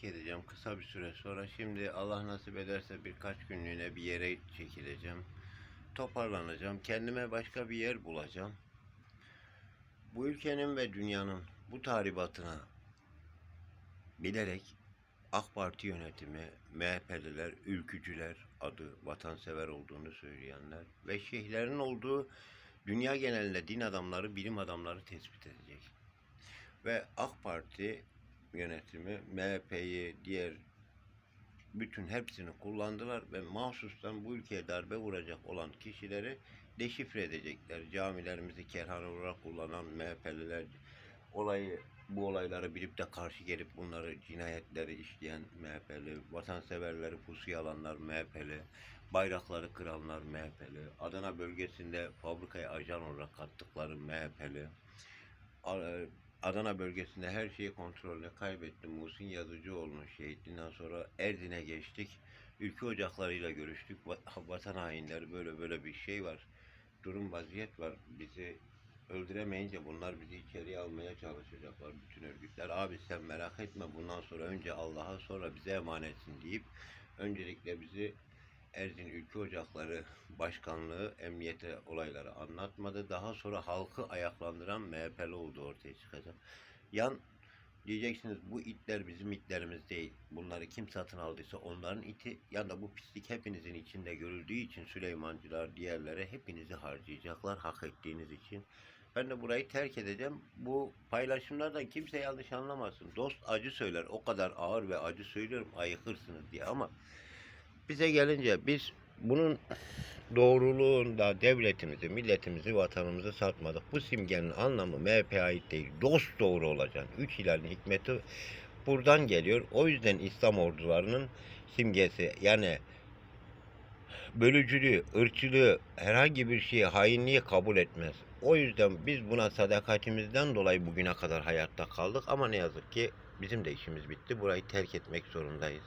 terk edeceğim kısa bir süre sonra. Şimdi Allah nasip ederse birkaç günlüğüne bir yere çekileceğim. Toparlanacağım. Kendime başka bir yer bulacağım. Bu ülkenin ve dünyanın bu tahribatına bilerek AK Parti yönetimi, MHP'liler, ülkücüler adı vatansever olduğunu söyleyenler ve şeyhlerin olduğu dünya genelinde din adamları, bilim adamları tespit edecek. Ve AK Parti yönetimi MHP'yi, diğer bütün hepsini kullandılar ve mahsustan bu ülkeye darbe vuracak olan kişileri deşifre edecekler. Camilerimizi kerhan olarak kullanan MHP'liler olayı bu olayları bilip de karşı gelip bunları cinayetleri işleyen MHP'li, vatanseverleri pusuya alanlar MHP'li, bayrakları kıranlar MHP'li, Adana bölgesinde fabrikaya ajan olarak kattıkları MHP'li, Adana bölgesinde her şeyi kontrolünü kaybetti. Muhsin Yazıcıoğlu'nun şehitliğinden sonra Erdin'e geçtik. Ülke ocaklarıyla görüştük. Va- Vatan hainleri böyle böyle bir şey var. Durum vaziyet var. Bizi öldüremeyince bunlar bizi içeriye almaya çalışacaklar bütün örgütler. Abi sen merak etme bundan sonra önce Allah'a sonra bize emanetsin deyip öncelikle bizi Erzin Ülke Ocakları Başkanlığı emniyete olayları anlatmadı. Daha sonra halkı ayaklandıran MHP'li olduğu ortaya çıkacak. Yan diyeceksiniz bu itler bizim itlerimiz değil. Bunları kim satın aldıysa onların iti. Ya da bu pislik hepinizin içinde görüldüğü için Süleymancılar diğerlere hepinizi harcayacaklar hak ettiğiniz için. Ben de burayı terk edeceğim. Bu paylaşımlardan kimse yanlış anlamasın. Dost acı söyler. O kadar ağır ve acı söylüyorum ayıkırsınız diye ama bize gelince biz bunun doğruluğunda devletimizi, milletimizi, vatanımızı satmadık. Bu simgenin anlamı MHP'ye ait değil. Dost doğru olacaksın. Üç hilalin hikmeti buradan geliyor. O yüzden İslam ordularının simgesi yani bölücülüğü, ırkçılığı, herhangi bir şeyi, hainliği kabul etmez. O yüzden biz buna sadakatimizden dolayı bugüne kadar hayatta kaldık ama ne yazık ki bizim de işimiz bitti. Burayı terk etmek zorundayız.